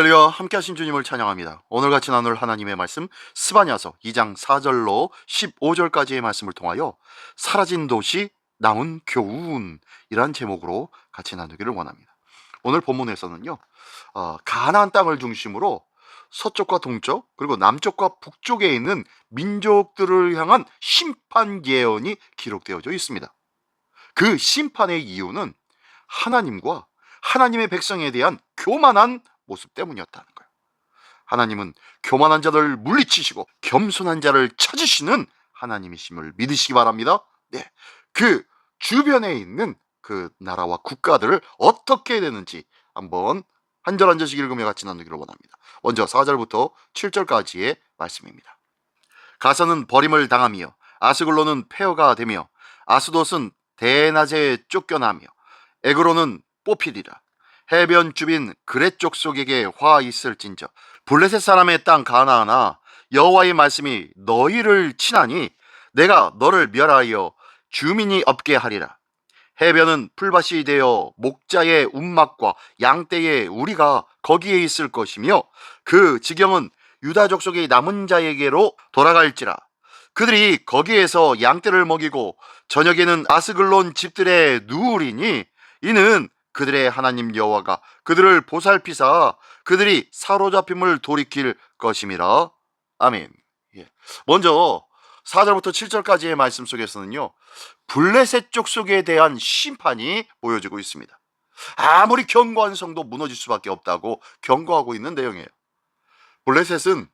할렐루야 함께 하신 주님을 찬양합니다. 오늘 같이 나눌 하나님의 말씀 스바냐서 2장 4절로 15절까지의 말씀을 통하여 사라진 도시 남은 교훈이란 제목으로 같이 나누기를 원합니다. 오늘 본문에서는요. 어, 가나안 땅을 중심으로 서쪽과 동쪽 그리고 남쪽과 북쪽에 있는 민족들을 향한 심판 예언이 기록되어져 있습니다. 그 심판의 이유는 하나님과 하나님의 백성에 대한 교만한 모습 때문이었다는 거예요. 하나님은 교만한 자들 물리치시고 겸손한 자를 찾으시는 하나님이심을 믿으시기 바랍니다. 네. 그 주변에 있는 그 나라와 국가들을 어떻게 되는지 한번 한 절 한 절씩 읽으며 같이 나누기를 원합니다. 먼저 4절부터 7절까지의 말씀입니다. 가서는 버림을 당하며 아스글로는 폐허가 되며 아스돗은 대낮에 쫓겨나며 에그로는 뽑히리라. 해변 주빈 그렛 족속에게 화 있을진저 블레셋 사람의 땅 가나아나 여호와의 말씀이 너희를 치나니 내가 너를 멸하여 주민이 없게 하리라. 해변은 풀밭이 되어 목자의 움막과 양떼의 우리가 거기에 있을 것이며 그 지경은 유다 족 속의 남은 자에게로 돌아갈지라. 그들이 거기에서 양떼를 먹이고 저녁에는 아스글론 집들에 누우리니 이는 그들의 하나님 여호와가 그들을 보살피사 그들이 사로잡힘을 돌이킬 것임이라. 아멘. 예. 먼저 4절부터 7절까지의 말씀 속에서는요. 블레셋 족속에 대한 심판이 보여지고 있습니다. 아무리 견고한 성도 무너질 수밖에 없다고 경고하고 있는 내용이에요. 블레셋은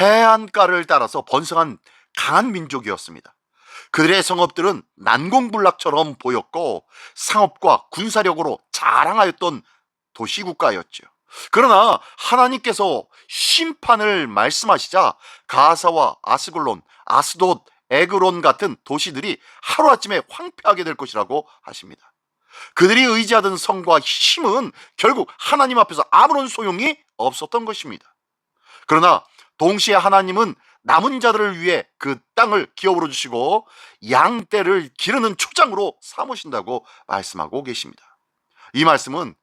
해안가를 따라서 번성한 강한 민족이었습니다. 그들의 성읍들은 난공불락처럼 보였고 상업과 군사력으로 자랑하였던 도시국가였죠. 그러나 하나님께서 심판을 말씀하시자 가사와 아스글론, 아스돗, 에그론 같은 도시들이 하루아침에 황폐하게 될 것이라고 하십니다. 그들이 의지하던 성과 힘은 결국 하나님 앞에서 아무런 소용이 없었던 것입니다. 그러나 동시에 하나님은 남은 자들을 위해 그 땅을 기업으로 주시고 양떼를 기르는 초장으로 삼으신다고 말씀하고 계십니다. 이 말씀은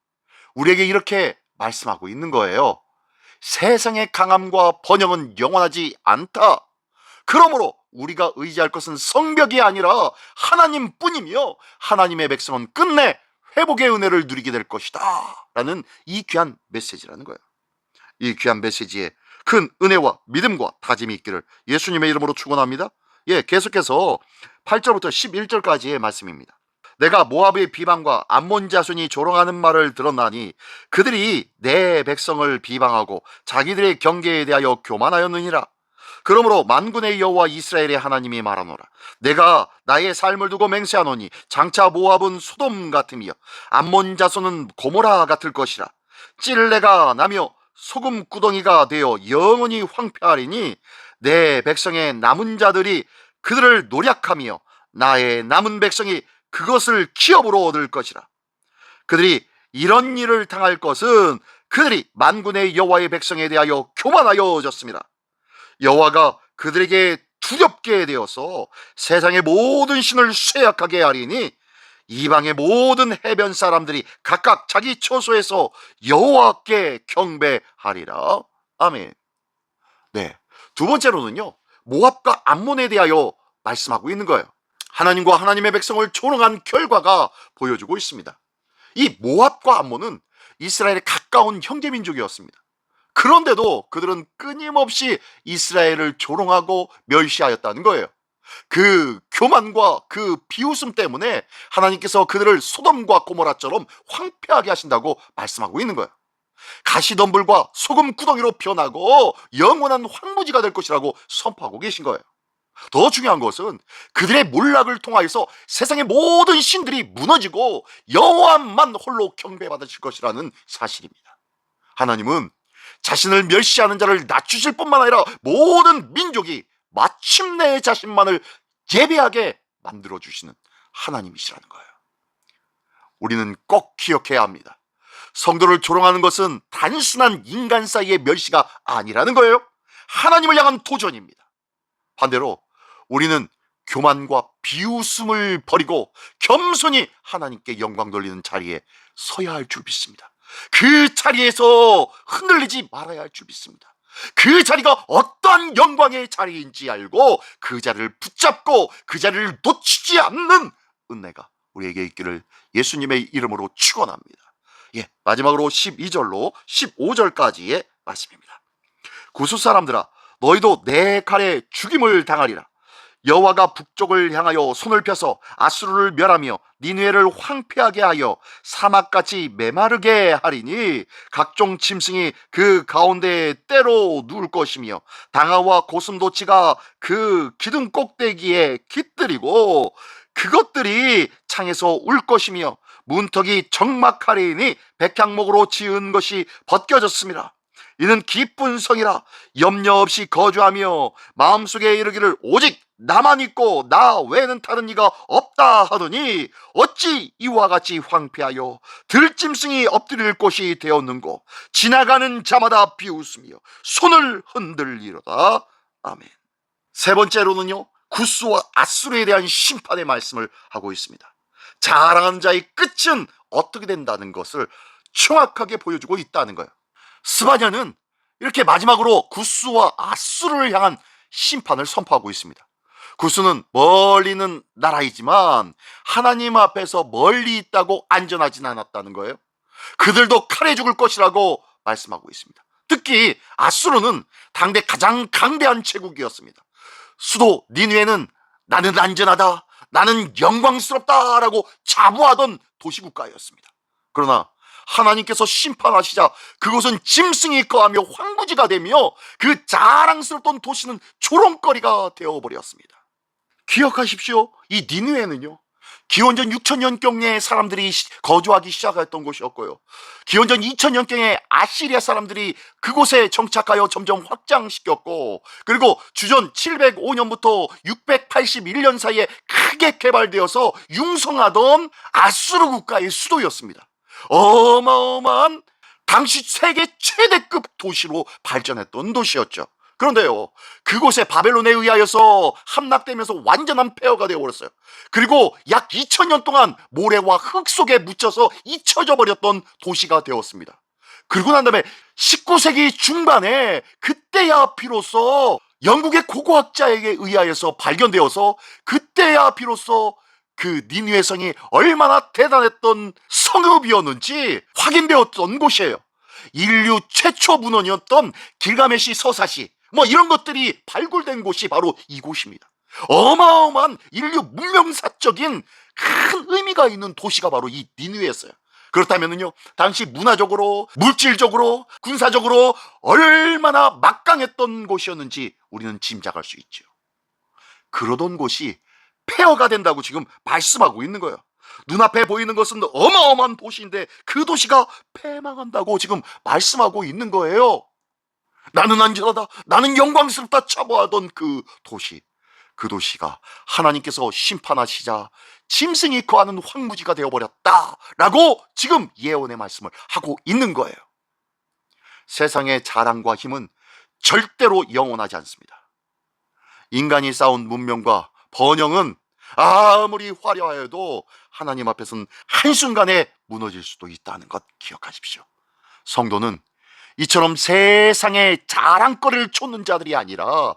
우리에게 이렇게 말씀하고 있는 거예요. 세상의 강함과 번영은 영원하지 않다. 그러므로 우리가 의지할 것은 성벽이 아니라 하나님 뿐이며 하나님의 백성은 끝내 회복의 은혜를 누리게 될 것이다. 라는 이 귀한 메시지라는 거예요. 이 귀한 메시지에 큰 은혜와 믿음과 다짐이 있기를 예수님의 이름으로 축원합니다. 예, 계속해서 8절부터 11절까지의 말씀입니다. 내가 모압의 비방과 암몬 자손이 조롱하는 말을 들었나니 그들이 내 백성을 비방하고 자기들의 경계에 대하여 교만하였느니라. 그러므로 만군의 여호와 이스라엘의 하나님이 말하노라. 내가 나의 삶을 두고 맹세하노니 장차 모압은 소돔 같으며 암몬 자손은 고모라 같을 것이라. 찔레가 나며 소금 구덩이가 되어 영원히 황폐하리니 내 백성의 남은 자들이 그들을 노략하며 나의 남은 백성이 그것을 기업으로 얻을 것이라. 그들이 이런 일을 당할 것은 그들이 만군의 여호와의 백성에 대하여 교만하여졌습니다. 여호와가 그들에게 두렵게 되어서 세상의 모든 신을 쇠약하게 하리니 이방의 모든 해변 사람들이 각각 자기 처소에서 여호와께 경배하리라. 아멘. 네. 두 번째로는요. 모압과 암몬에 대하여 말씀하고 있는 거예요. 하나님과 하나님의 백성을 조롱한 결과가 보여주고 있습니다. 이 모압과 암몬은 이스라엘의 가까운 형제 민족이었습니다. 그런데도 그들은 끊임없이 이스라엘을 조롱하고 멸시하였다는 거예요. 그 교만과 그 비웃음 때문에 하나님께서 그들을 소돔과 고모라처럼 황폐하게 하신다고 말씀하고 있는 거예요. 가시덤불과 소금 구덩이로 변하고 영원한 황무지가 될 것이라고 선포하고 계신 거예요. 더 중요한 것은 그들의 몰락을 통하여서 세상의 모든 신들이 무너지고 여호와만 홀로 경배받으실 것이라는 사실입니다. 하나님은 자신을 멸시하는 자를 낮추실 뿐만 아니라 모든 민족이 마침내 자신만을 예배하게 만들어 주시는 하나님이시라는 거예요. 우리는 꼭 기억해야 합니다. 성도를 조롱하는 것은 단순한 인간 사이의 멸시가 아니라는 거예요. 하나님을 향한 도전입니다. 반대로 우리는 교만과 비웃음을 버리고 겸손히 하나님께 영광 돌리는 자리에 서야 할 줄 믿습니다. 그 자리에서 흔들리지 말아야 할 줄 믿습니다. 그 자리가 어떠한 영광의 자리인지 알고 그 자리를 붙잡고 그 자리를 놓치지 않는 은혜가 우리에게 있기를 예수님의 이름으로 축원합니다. 예, 마지막으로 12절로 15절까지의 말씀입니다. 구수 사람들아 너희도 내 칼에 죽임을 당하리라. 여호와가 북쪽을 향하여 손을 펴서 아수르를 멸하며 니누에를 황폐하게 하여 사막같이 메마르게 하리니 각종 짐승이 그 가운데 때로 누울 것이며 당아와 고슴도치가 그 기둥 꼭대기에 깃들이고 그것들이 창에서 울 것이며 문턱이 적막하리니 백향목으로 지은 것이 벗겨졌습니다. 이는 기쁜 성이라 염려 없이 거주하며 마음속에 이르기를 오직 나만 있고 나 외에는 다른 이가 없다 하더니 어찌 이와 같이 황폐하여 들짐승이 엎드릴 곳이 되었는고? 지나가는 자마다 비웃으며 손을 흔들리로다. 아멘. 세 번째로는요 구스와 아수르에 대한 심판의 말씀을 하고 있습니다. 자랑하는 자의 끝은 어떻게 된다는 것을 정확하게 보여주고 있다는 거예요. 스바냐는 이렇게 마지막으로 구스와 아수르를 향한 심판을 선포하고 있습니다. 구스는 멀리 있는 나라이지만 하나님 앞에서 멀리 있다고 안전하진 않았다는 거예요. 그들도 칼에 죽을 것이라고 말씀하고 있습니다. 특히 아수르는 당대 가장 강대한 제국이었습니다. 수도 니누에는 나는 안전하다, 나는 영광스럽다라고 자부하던 도시국가였습니다. 그러나 하나님께서 심판하시자 그곳은 짐승이 거하며 황무지가 되며 그 자랑스럽던 도시는 조롱거리가 되어버렸습니다. 기억하십시오. 이 니누에는요. 기원전 6천년경에 사람들이 시- 거주하기 시작했던 곳이었고요. 기원전 2000년경에 아시리아 사람들이 그곳에 정착하여 점점 확장시켰고 그리고 주전 705년부터 681년 사이에 크게 개발되어서 융성하던 아수르 국가의 수도였습니다. 어마어마한 당시 세계 최대급 도시로 발전했던 도시였죠. 그런데요, 그곳에 바벨론에 의하여서 함락되면서 완전한 폐허가 되어버렸어요. 그리고 약 2000년 동안 모래와 흙 속에 묻혀서 잊혀져 버렸던 도시가 되었습니다. 그리고 난 다음에 19세기 중반에 그때야 비로소 영국의 고고학자에게 의하여서 발견되어서 그때야 비로소 그 니누의 성이 얼마나 대단했던 성읍이었는지 확인되었던 곳이에요. 인류 최초 문헌이었던 길가메시 서사시 뭐 이런 것들이 발굴된 곳이 바로 이곳입니다. 어마어마한 인류 문명사적인 큰 의미가 있는 도시가 바로 이 니누였어요. 그렇다면요, 당시 문화적으로, 물질적으로, 군사적으로 얼마나 막강했던 곳이었는지 우리는 짐작할 수 있죠. 그러던 곳이 폐허가 된다고 지금 말씀하고 있는 거예요. 눈앞에 보이는 것은 어마어마한 도시인데 그 도시가 폐망한다고 지금 말씀하고 있는 거예요. 나는 안전하다. 나는 영광스럽다. 차보하던 그 도시. 그 도시가 하나님께서 심판하시자 짐승이 거하는 황무지가 되어버렸다. 라고 지금 예언의 말씀을 하고 있는 거예요. 세상의 자랑과 힘은 절대로 영원하지 않습니다. 인간이 쌓은 문명과 번영은 아무리 화려하여도 하나님 앞에서는 한순간에 무너질 수도 있다는 것 기억하십시오. 성도는 이처럼 세상의 자랑거리를 쫓는 자들이 아니라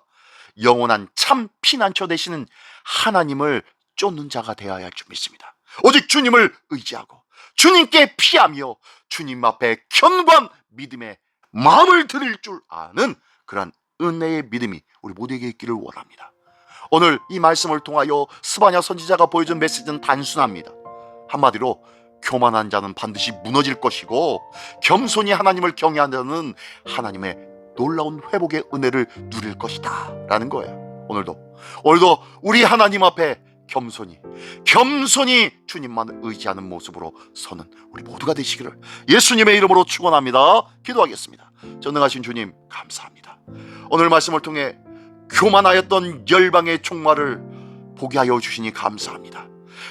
영원한 참 피난처 되시는 하나님을 쫓는 자가 되어야 할 줄 믿습니다. 오직 주님을 의지하고 주님께 피하며 주님 앞에 견고한 믿음의 마음을 드릴 줄 아는 그러한 은혜의 믿음이 우리 모두에게 있기를 원합니다. 오늘 이 말씀을 통하여 스바냐 선지자가 보여준 메시지는 단순합니다. 한마디로 교만한 자는 반드시 무너질 것이고 겸손히 하나님을 경외하는 자는 하나님의 놀라운 회복의 은혜를 누릴 것이다 라는 거예요. 오늘도 오늘도 우리 하나님 앞에 겸손히 겸손히 주님만 의지하는 모습으로 서는 우리 모두가 되시기를 예수님의 이름으로 축원합니다. 기도하겠습니다. 전능하신 주님 감사합니다. 오늘 말씀을 통해 교만하였던 열방의 총말을 보게 하여 주시니 감사합니다.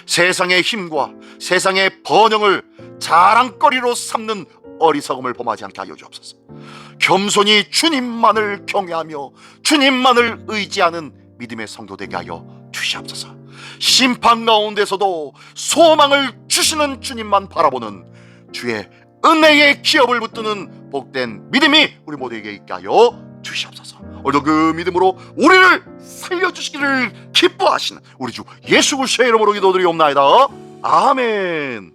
세상의 힘과 세상의 번영을 자랑거리로 삼는 어리석음을 범하지 않게 하여 주옵소서. 겸손히 주님만을 경외하며 주님만을 의지하는 믿음의 성도 되게 하여 주시옵소서. 심판 가운데서도 소망을 주시는 주님만 바라보는 주의 은혜의 기업을 붙드는 복된 믿음이 우리 모두에게 있게 하여 주시옵소서. 오늘도 그 믿음으로 우리를 살려주시기를 기뻐하시는 우리 주 예수 그리스도의 이름으로 기도드리옵나이다. 아멘.